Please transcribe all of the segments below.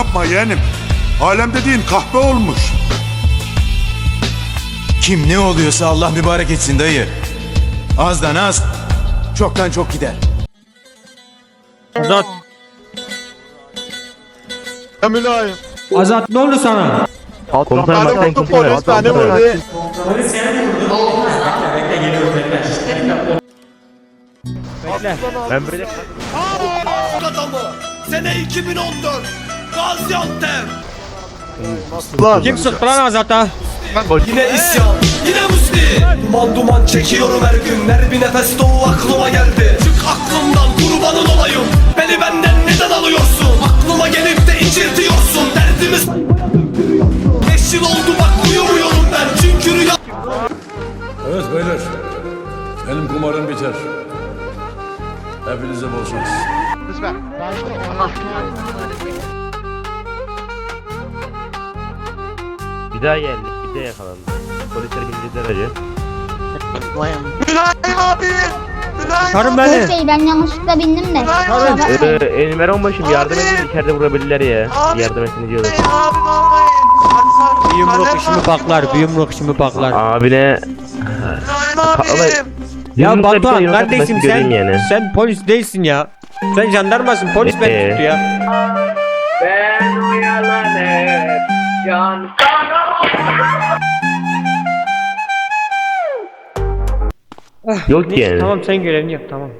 Yapma yeğenim. Alem dediğin kahpe olmuş. Kim ne oluyorsa Allah mübarek etsin dayı. Azdan az, çoktan çok gider. Azat. Ya mülayim. Azat ne oldu sana? Komutanım Beni bak sen vurdu kimsin? polis beni vurdu. Ben böyle adamı. Sene 2014. Gaziantep. Lan. Kim sıktı lan Azat'a? Yine isyan, yine Musti. Duman duman çekiyorum her gün. Her bir nefeste o aklıma geldi. Çık aklımdan kurbanın olayım. Beni benden neden alıyorsun? Aklıma gelip de incirtiyorsun. Bir daha geldik. Bir daha yakalandık. Polisler bindirdi aracı. Mülayim abi. Karım abi. beni. Bey ben yanlışlıkla bindim de. Kusura bakmayın. Ee, Enver onbaşım yardım Abi. edin içeride vurabilirler ya. Abi. Yardım etsin diyorlar. Abim olmayın. Bir yumruk işimi baklar, bir yumruk işimi baklar. Abine Vallahi- abim. Ya bir Batuhan kardeşim atması sen, göreyim yani. sen polis değilsin ya. Sen jandarmasın, polis beni Ee? tuttu ya. Yok Neyse, yani. Tamam sen görevini yap tamam.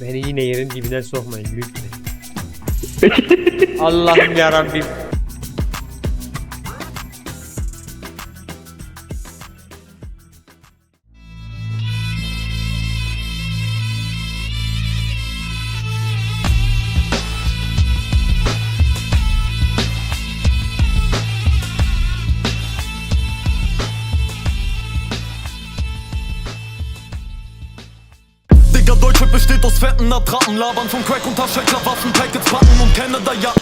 Beni yine yerin dibine sokmayın lütfen. Allah'ım yarabbim. Aus fetten Attrappen, labern von Crack und Taschenklapp, Waffen, Packets, Backen und Canada, ja.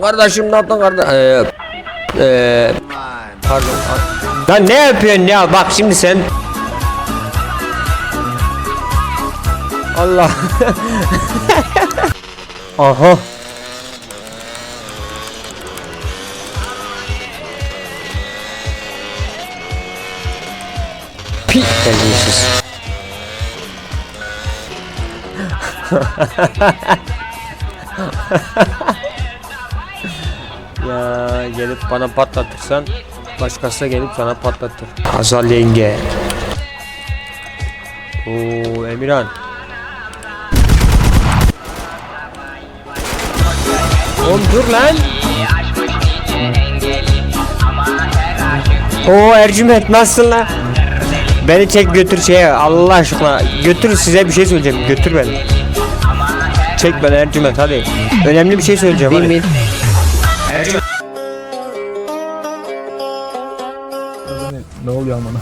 Kardeşim ne yaptın kardeş? Ee, ee, pardon. Lan ne yapıyorsun ya? Bak şimdi sen. Allah. Aha. Pi terbiyesiz. Ya gelip bana patlatırsan başkası da gelip sana patlatır. Azal yenge. Oo Emirhan. Oğlum dur lan. Oo Ercüment nasılsın lan? Beni çek götür şeye Allah aşkına götür size bir şey söyleyeceğim götür beni. Çek beni Ercüment hadi. Önemli bir şey söyleyeceğim hadi. Ne oluyor amına?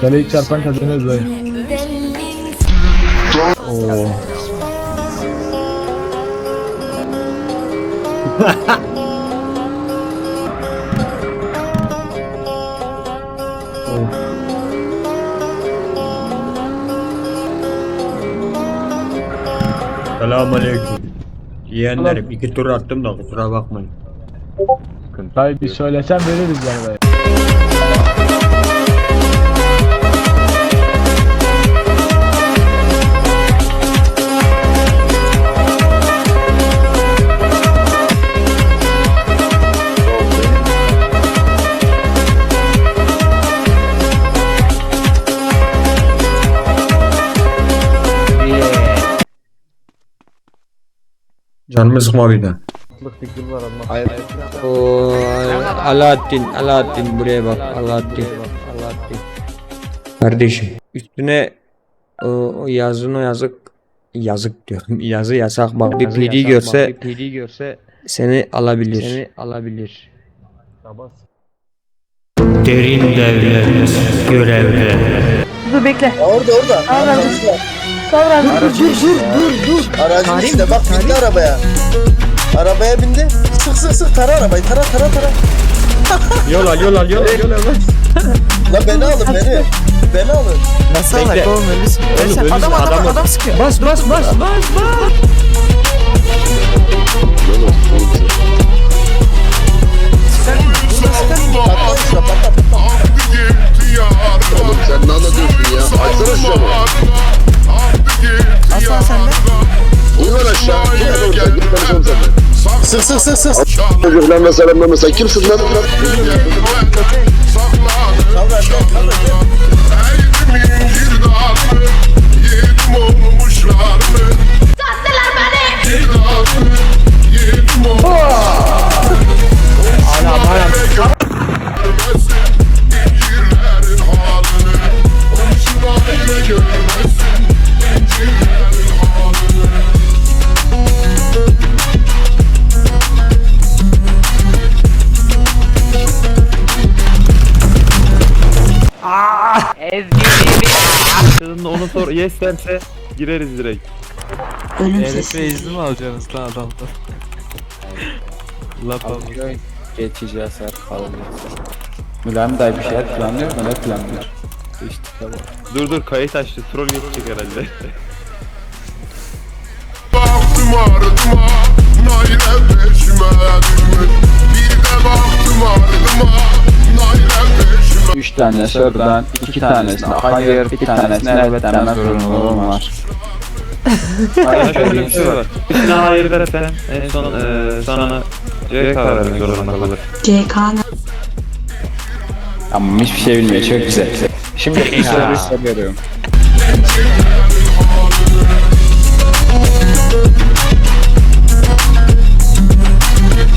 Kaleyi çarpan kazanıyor dayı. Oo. Selamünaleyküm. Yeğenlerim iki tur attım da kusura bakmayın. Dayı bir söylesen veririz yani dayı. Canımı sıkma bir. Oo, Alaaddin, Alaaddin buraya bak, Alaaddin. Alaaddin. Kardeşim, üstüne o, o yazın o yazık yazık diyorum. Yazı yasak bak bir PD görse PD görse seni alabilir. Seni alabilir. Derin devlet görevde. Dur bekle. Orada orada. Tamam kardeşim. Tamam kardeşim. Dur dur dur dur. Aracın içinde bak bindi arabaya. Arabaya bindi. Sık sık sık tara arabayı tara tara tara. Yol al yol al yol al yol al. La beni alın beni. Beni alın. Nasıl alak oğlum ölüsün. Adam adam adam sıkıyor. Bas bas bas bas bas. Patla işte patla patla. Oğlum sen ne anlatıyorsun ya? Açsana şu lan aşağı. Lan oradan. Git konuşalım seninle. Sık sık sık sık. Çocuklarla selamlama sen kimsin lan? Onu sor yes derse gireriz direkt. Ölümsüz. izin mi alacaksınız lan adamdan? Laf al. Geçeceğiz her falan. Mülayim dayı bir şeyler planlıyor mu? Ne planlıyor? İşte tamam. Dur dur kayıt açtı. Troll yapacak herhalde. Baktım ardıma, nayle peşime Bir de baktım ardıma, tane şuradan, iki tanesine hayır, bir tanesine evet deme zorunluluğum var. Ya şöyle bir şey var. Üstüne hayır dersen en son eee sana C vermek zorunda kalır. Ama hiçbir şey bilmiyor, çok güzel. Şimdi bir soru soruyorum.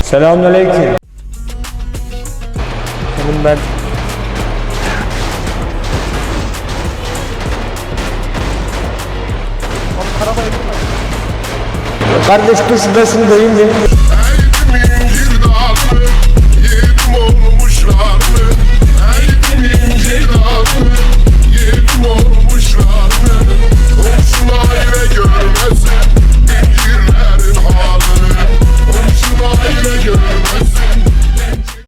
Selamünaleyküm. Oğlum ben Kardeş dur şurasını dayım benim.